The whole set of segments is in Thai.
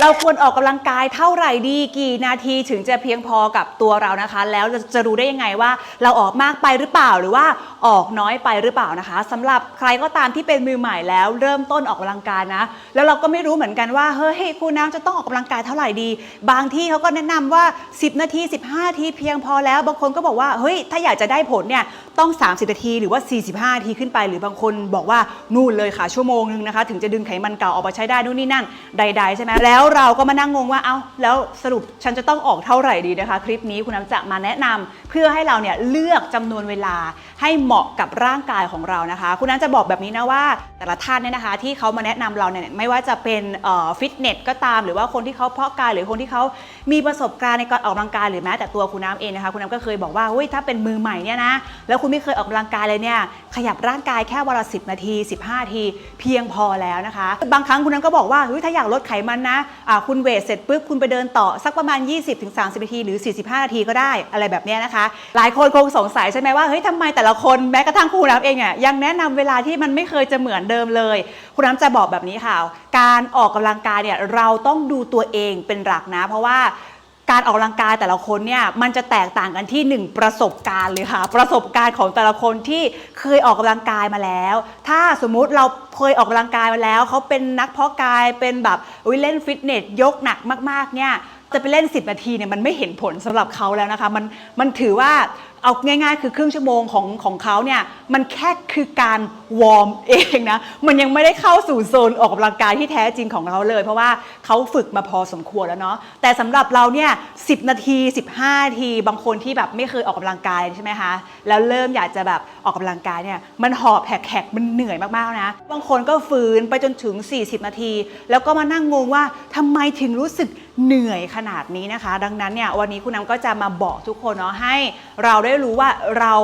เราควรออกกำลังกายเท่าไหร่ดีกี่นาทีถึงจะเพียงพอกับตัวเรานะคะ แล้วจะรู้ได้ยังไงว่า เราออกมากไปหรือเปล่าหรือว่าออกน้อยไปหรือเปล่านะคะสำหรับใครก็ตามที่เป็นมือใหม่แล้ว เริ่มต้นออกกำลังกายนะ แล้วเราก็ไม่รู้เหมือนกันว่าเฮ้ยครูน้ำจะต้องออกกำลังกายเท่าไหร่ดี บางที่เขาก็แนะนำว่า 10 นาที 15นาทีเพียงพอแล้วบางคนก็บอกว่าเฮ้ยถ้าอยากจะได้ผลเนี่ยต้อง 30 นาทีหรือว่า 45นาทีขึ้นไป หรือบางคนบอกว่านู่นเลยค่ะชั่วโมงนึงนะคะ ถึงจะดึงไขมันเก่าออกมาใช้ได้นู่นนี่นั่นใด ๆ ใช่ไหมแล้วเราก็มานั่งงงว่า เอ้า แล้วสรุปฉันจะต้องออกเท่าไหร่ดีนะคะ คลิปนี้คุณน้ำจะมาแนะนำเพื่อให้เราเนี่ยเลือกจำนวนเวลาให้เหมาะกับร่างกายของเรานะคะ คุณน้ำจะบอกแบบนี้นะว่า แต่ละท่านเนี่ยนะคะ ที่เขามาแนะนำเราเนี่ยไม่ว่าจะเป็นฟิตเนสก็ตาม หรือว่าคนที่เขาเพาะกายหรือคนที่เขามีประสบการณ์ในการออกกำลังกายหรือแม้แต่ตัวคุณน้ำเองนะคะ คุณน้ำก็เคยบอกว่าเฮ้ยถ้าเป็นมือใหม่เนี่ยนะแล้วคุณไม่เคยออกกำลังกายเลยเนี่ยขยับร่างกายแค่วันละ10 นาที 15นาที เพียงพอแล้วนะคะ บางครั้งคุณน้ำก็บอกว่าเฮ้ยถ้าอยากลดไขมันนะคุณเวทเสร็จปุ๊บคุณไปเดินต่อสักประมาณ 20-30นาทีหรือ 45 นาทีก็ได้อะไรแบบเนี้ยนะคะ หลายคนคงสงสัยใช่ไหมว่าเฮ้ยทำไมแต่ละคนแม้กระทั่งคุณน้ำเองเนี่ยยังแนะนำเวลาที่มันไม่เคยจะเหมือนเดิมเลยคุณน้ำจะบอกแบบนี้ค่ะ การออกกำลังกายเนี่ยเราต้องดูตัวเองเป็นหลักนะ เพราะว่า การออกกำลังกายแต่ละคนเนี่ยมันจะแตกต่างกันที่หนึ่งประสบการณ์เลยค่ะ ประสบการณ์ของแต่ละคนที่เคยออกกำลังกายมาแล้ว ถ้าสมมุติเราเคยออกกำลังกายมาแล้วเขาเป็นนักเพาะกายเป็นแบบวิเล่นฟิตเนสยกหนักมากๆเนี่ยจะไปเล่น 10 นาทีเนี่ยมันไม่เห็นผลสำหรับเขาแล้วนะคะมันมันถือว่า เอาง่ายๆ คือครึ่งชั่วโมงของของเขาเนี่ยมันแค่คือการวอร์มเองนะมันยังไม่ได้เข้าสู่โซนออกกำลังกายที่แท้จริงของเขาเลย เพราะว่าเขาฝึกมาพอสมควรแล้วเนาะแต่สำหรับเราเนี่ย10นาที 15นาทีบางคนที่แบบไม่เคยออกกำลังกายใช่ไหมคะแล้วเริ่มอยากจะแบบออกกำลังกายเนี่ยมันหอบแหกๆมันเหนื่อยมากๆนะบางคนก็ฝืนไปจนถึง 40 นาที แล้วก็มานั่งงงว่าทำไมถึงรู้สึก เหนื่อยขนาดนี้นะคะ ดังนั้นเนี่ยวันนี้คุณน้ำก็จะมาบอกทุกคนเนาะให้ เราได้รู้ว่าเรา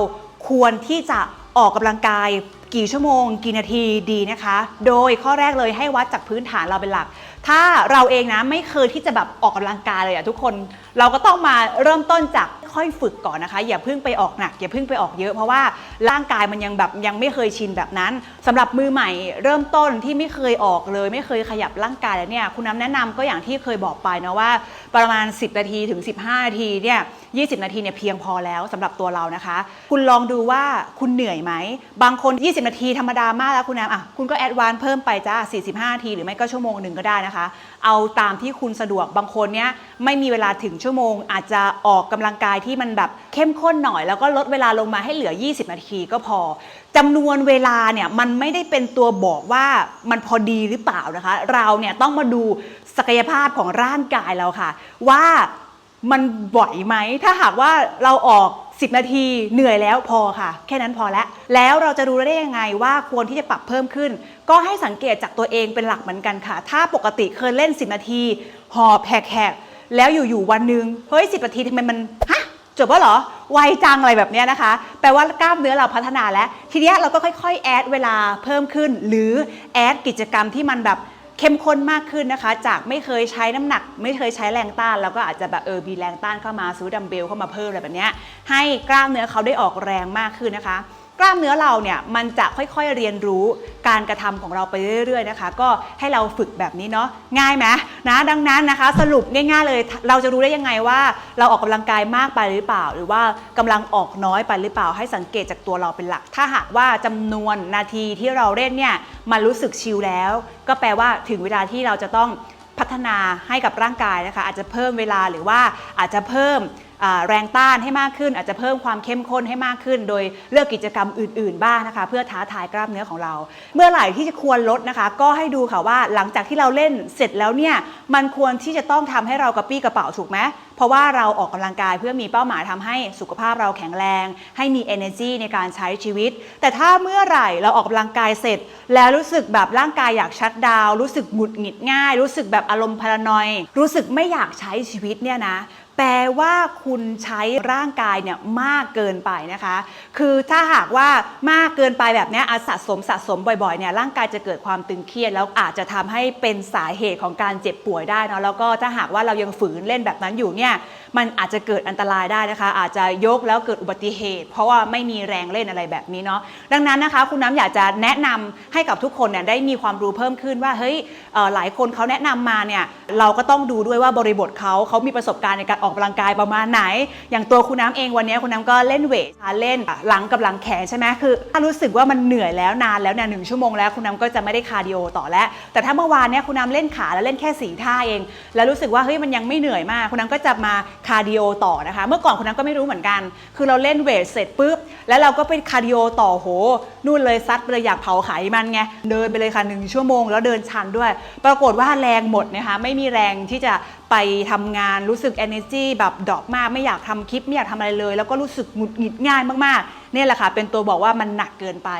ควรที่จะออกกำลังกายกี่ชั่วโมง กี่นาทีดีนะคะ โดยข้อแรกเลยให้วัดจากพื้นฐานเราเป็นหลัก ถ้าเราเองนะไม่เคยที่จะแบบออกกำลังกายเลยอะทุกคน เราก็ต้องมาเริ่มต้นจาก ค่อยฝึกก่อนนะคะ อย่าเพิ่งไปออกหนัก อย่าเพิ่งไปออกเยอะเพราะว่าร่างกายมันยังแบบยังไม่เคยชินแบบนั้นสำหรับมือใหม่เริ่มต้นที่ไม่เคยออกเลย ไม่เคยขยับร่างกายแล้วเนี่ยคุณน้ำแนะนำก็อย่างที่เคยบอกไปนะว่า ประมาณ 10นาทีถึง 15นาทีเนี่ย 20 นาทีเนี่ยเพียงพอแล้วสำหรับตัวเรานะคะ คุณลองดูว่าคุณเหนื่อยไหม บางคน 20 นาทีธรรมดามากแล้วคุณน้ำอะคุณก็แอดวานเพิ่มไปจ้า 45 นาที หรือไม่ก็ชั่วโมงหนึ่งก็ได้นะคะ เอาตามที่คุณสะดวกบางคนเนี่ยไม่มีเวลาถึงชั่วโมง อาจจะออกกำลังกายที่มันแบบเข้มข้นหน่อย แล้วก็ลดเวลาลงมาให้เหลือ 20 นาทีก็พอจำนวนเวลาเนี่ยมันไม่ได้เป็นตัวบอกว่ามันพอดีหรือเปล่านะคะ เราเนี่ยต้องมาดูศักยภาพของร่างกายเราค่ะ ว่า มันไหวไหม ถ้าหากว่าเราออก 10 นาทีเหนื่อยแล้วพอค่ะ แค่นั้นพอแล้ว แล้วเราจะรู้ได้ยังไงว่าควรที่จะปรับเพิ่มขึ้น ก็ให้สังเกตจากตัวเองเป็นหลักเหมือนกันค่ะ ถ้าปกติเคยเล่น 10 นาที หอบแหกๆแล้วอยู่ๆวันหนึ่งเฮ้ย 10 นาทีทำไมมันฮะจบแล้วเหรอไวจังอะไรแบบเนี้ยนะคะ แปลว่ากล้ามเนื้อเราพัฒนาแล้ว ทีนี้เราก็ค่อยๆ แอดเวลาเพิ่มขึ้น หรือแอดกิจกรรมที่มันแบบ เข้มข้นมากขึ้นนะคะ จากไม่เคยใช้น้ำหนัก ไม่เคยใช้แรงต้านแล้วก็อาจจะแบบเออมีแรงต้านเข้ามาซื้อดัมเบลเข้ามาเพิ่มอะไรแบบเนี้ยให้กล้ามเนื้อเขาได้ออกแรงมากขึ้นนะคะ กล้ามเนื้อเราเนี่ยมันจะค่อยๆเรียนรู้การกระทำของเราไปเรื่อยๆนะคะ ก็ให้เราฝึกแบบนี้เนาะง่ายไหมนะดังนั้นนะคะ สรุปง่ายๆเลย เราจะรู้ได้ยังไงว่า เราออกกำลังกายมากไปหรือเปล่า หรือว่ากำลังออกน้อยไปหรือเปล่า ให้สังเกตจากตัวเราเป็นหลัก ถ้าหากว่าจำนวนนาทีที่เราเล่นเนี่ยมันรู้สึกชิลแล้ว ก็แปลว่าถึงเวลาที่เราจะต้องพัฒนาให้กับร่างกายนะคะ อาจจะเพิ่มเวลาหรือว่าอาจจะเพิ่ม แรงต้านให้มากขึ้น อาจจะเพิ่มความเข้มข้นให้มากขึ้น โดยเลือกกิจกรรมอื่น ๆ บ้างนะคะ เพื่อท้าทายกล้ามเนื้อของเรา เมื่อไหร่ที่จะควรลดนะคะ ก็ให้ดูค่ะว่าหลังจากที่เราเล่นเสร็จแล้วเนี่ยมันควรที่จะต้องทำให้เรากระปี้กระเป๋าถูกไหมเพราะว่าเราออกกำลังกายเพื่อมีเป้าหมายทำให้สุขภาพเราแข็งแรง ให้มี energy ในการใช้ชีวิต แต่ถ้าเมื่อไหร่เราออกกำลังกายเสร็จ แล้วรู้สึกแบบร่างกายอยากชัดดาว รู้สึกหงุดหงิดง่าย รู้สึกแบบอารมณ์พารานอย รู้สึกไม่อยากใช้ชีวิตเนี่ยนะ แปลว่าคุณใช้ร่างกายเนี่ยมากเกินไปนะคะ คือถ้าหากว่ามากเกินไปแบบนี้อาสะสมสะสมบ่อยๆเนี่ยร่างกายจะเกิดความตึงเครียดแล้วอาจจะทำให้เป็นสาเหตุของการเจ็บป่วยได้เนาะแล้วก็ถ้าหากว่าเรายังฝืนเล่นแบบนั้นอยู่เนี่ยมันอาจจะเกิดอันตรายได้นะคะ อาจจะยกแล้วเกิดอุบัติเหตุ เพราะว่าไม่มีแรงเล่นอะไรแบบนี้เนาะดังนั้นนะคะ คุณน้ำอยากจะแนะนำให้กับทุกคนเนี่ยได้มีความรู้เพิ่มขึ้นว่าเฮ้ยหลายคนเขาแนะนำมาเนี่ยเราก็ต้องดูด้วยว่าบริบทเขาเขามีประสบการณ์ในการออกกำลังกายประมาณไหน อย่างตัวคุณน้ำเองวันนี้คุณน้ำก็เล่นเวทเล่นหลังกับหลังแขนใช่ไหมคือ ถ้ารู้สึกว่ามันเหนื่อยแล้วนานแล้วเนี่ยหนึ่งชั่วโมงแล้วคุณน้ำก็จะไม่ได้คาร์ดิโอต่อแล้ว แต่ถ้าเมื่อวานเนี่ยคุณน้ำเล่นขาแล้วเล่นแค่สีท่าเอง แล้วรู้สึกว่าเฮ้ยมันยังไม่เหนื่อยมาก คุณน้ำก็จะมาคาร์ดิโอต่อนะคะ เมื่อก่อนคุณน้ำก็ไม่รู้เหมือนกัน คือเราเล่นเวทเสร็จปุ๊บแล้วเราก็ไปคาร์ดิโอต่อโหนู่นเลยซัดไปเลยอยากเผาไขมันไงเดินไปเลยค่ะหนึ่งชั่วโมง แล้วเดินชันด้วย ปรากฏว่าแรงหมดนะคะไม่มีแรงที่จะไปทำงานรู้สึก energy แบบดรอปมากไม่อยากทำคลิปไม่อยากทำอะไรเลย แล้วก็รู้สึกหงุดหงิดง่ายมากๆเนี่ยแหละค่ะเป็นตัวบอกว่ามันหนักเกินไป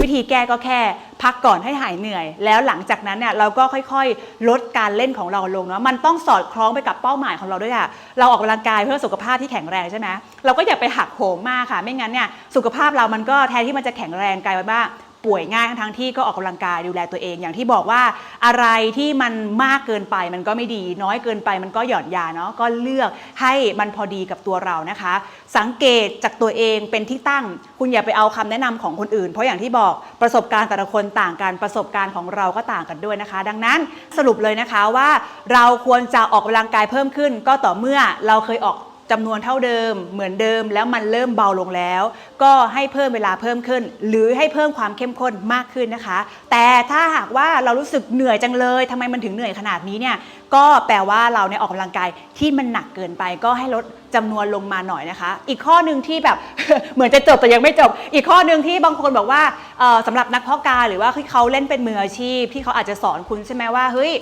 วิธีแก้ก็แค่ พักก่อนให้หายเหนื่อย แล้วหลังจากนั้นเนี่ยเราก็ค่อยๆ ลดการเล่นของเราลงเนาะมันต้องสอดคล้องไปกับเป้าหมายของเราด้วยอะเราออกกำลังกายเพื่อสุขภาพที่แข็งแรงใช่ไหมเราก็อย่าไปหักโหมมากค่ะ ไม่งั้นเนี่ยสุขภาพเรามันก็แทนที่มันจะแข็งแรงกลายเป็นว่า ป่วยง่ายทั้งที่ก็ออกกำลังกายดูแลตัวเอง อย่างที่บอกว่าอะไรที่มันมากเกินไปมันก็ไม่ดี น้อยเกินไปมันก็หย่อนยาเนาะก็เลือกให้มันพอดีกับตัวเรานะคะ สังเกตจากตัวเองเป็นที่ตั้ง คุณอย่าไปเอาคำแนะนำของคนอื่น เพราะอย่างที่บอกประสบการณ์แต่ละคนต่างกันประสบการณ์ของเราก็ต่างกันด้วยนะคะ ดังนั้นสรุปเลยนะคะว่า เราควรจะออกกำลังกายเพิ่มขึ้น ก็ต่อเมื่อเราเคยออก จำนวนเท่าเดิมเหมือนเดิมแล้วมันเริ่มเบาลงแล้ว ก็ให้เพิ่มเวลาเพิ่มขึ้น หรือให้เพิ่มความเข้มข้นมากขึ้นนะคะ แต่ถ้าหากว่าเรารู้สึกเหนื่อยจังเลยทำไมมันถึงเหนื่อยขนาดนี้เนี่ยก็แปลว่าเราเนี่ยออกกำลังกายที่มันหนักเกินไป ก็ให้ลดจำนวนลงมาหน่อยนะคะ อีกข้อหนึ่งที่แบบเหมือนจะจบแต่ยังไม่จบ อีกข้อหนึ่งที่บางคนบอกว่าเอ่อสำหรับนักเพาะกายหรือว่าที่เขาเล่นเป็นมืออาชีพ ที่เขาอาจจะสอนคุณใช่ไหมว่าเฮ้ย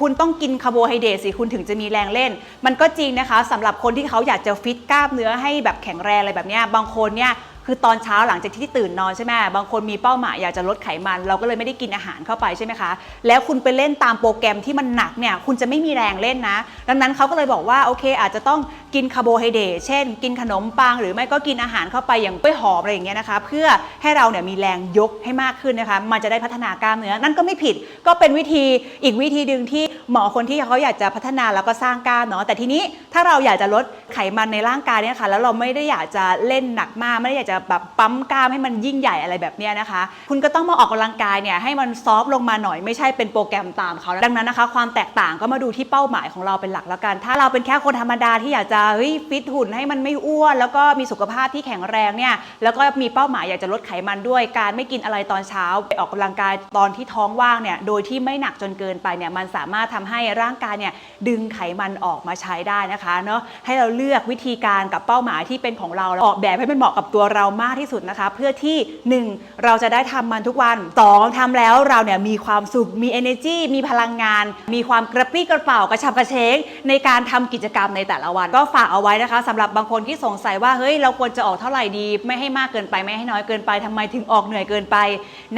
คุณต้องกินคาร์โบไฮเดรตสิคุณถึงจะมีแรงเล่น มันก็จริงนะคะสำหรับคนที่เขาอยากจะฟิตกล้ามเนื้อให้แบบแข็งแรงอะไรแบบเนี้ยบางคนเนี่ยคือตอนเช้าหลังจากที่ตื่นนอนใช่ไหมบางคนมีเป้าหมายอยากจะลดไขมัน เราก็เลยไม่ได้กินอาหารเข้าไปใช่ไหมคะ แล้วคุณไปเล่นตามโปรแกรมที่มันหนักเนี่ยคุณจะไม่มีแรงเล่นนะ ดังนั้นเขาก็เลยบอกว่าโอเค อาจจะต้อง กินคาร์โบไฮเดรตเช่น กินขนมปัง หรือไม่ก็กินอาหารเข้าไปอย่างกล้วยหอมอะไรอย่างเงี้ยนะคะ เพื่อให้เราเนี่ยมีแรงยกให้มากขึ้นนะคะมันจะได้พัฒนากล้ามเนื้อนั่นก็ไม่ผิดก็เป็นวิธีอีกวิธีหนึ่งที่หมอคนที่เขาอยากจะพัฒนาแล้วก็สร้างกล้ามเนาะแต่ทีนี้ถ้าเราอยากจะลดไขมันในร่างกายเนี่ยค่ะแล้วเราไม่ได้อยากจะเล่นหนักมากไม่ได้อยากจะแบบปั๊มกล้ามให้มันยิ่งใหญ่อะไรแบบเนี้ยนะคะ คุณก็ต้องมาออกกำลังกายเนี่ยให้มันซอฟต์ลงมาหน่อยไม่ใช่เป็นโปรแกรมตามเขาดังนั้นนะคะ ความแตกต่างก็มาดูที่เป้าหมายของเราเป็นหลักแล้วกัน ถ้าเราเป็นแค่คนธรรมดาที่อยากจะเฮ้ยฟิตหุ่นให้มันไม่อ้วน แล้วก็มีสุขภาพที่แข็งแรงเนี่ยแล้วก็มีเป้าหมายอยากจะลดไขมันด้วย การไม่กินอะไรตอนเช้าไปออกกำลังกายตอนที่ท้องว่างเนี่ยโดยที่ไม่หนักจนเกินไปเนี่ยมันสามารถทำให้ร่างกายเนี่ยดึงไขมันออกมาใช้ได้นะคะเนาะให้เราเลือกวิธีการกับเป้าหมายที่เป็นของเราออกแบบให้มันเหมาะกับตัวเรามากที่สุดนะคะ เพื่อที่ 1 เราจะได้ทำมันทุกวัน 2ทำแล้วเราเนี่ยมีความสุขมี energy มีพลังงาน มีความกระปรี้กระเป๋ากระชับกระเฉงในการทำกิจกรรมในแต่ละวันก็ฝากเอาไว้นะคะสำหรับบางคนที่สงสัยว่าเฮ้ยเราควรจะออกเท่าไหร่ดี ไม่ให้มากเกินไปไม่ให้น้อยเกินไปทำไมถึงออกเหนื่อยเกินไป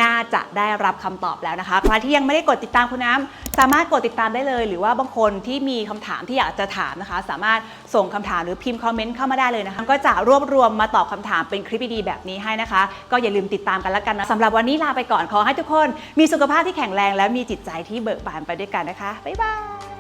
น่าจะได้รับคำตอบแล้วนะคะใครที่ยังไม่ได้กดติดตามคุณน้ำสามารถกดติดตามได้เลย หรือว่าบางคนที่มีคำถามที่อยากจะถามนะคะ สามารถส่งคำถามหรือพิมพ์คอมเมนต์เข้ามาได้เลยนะคะก็จะรวบรวมมาตอบคำถามเป็นคลิปดีๆแบบนี้ให้นะคะ ก็อย่าลืมติดตามกันแล้วกันนะสำหรับวันนี้ลาไปก่อนขอให้ทุกคน มีสุขภาพที่แข็งแรง และมีจิตใจที่เบิกบานไปด้วยกันนะคะบ๊ายบาย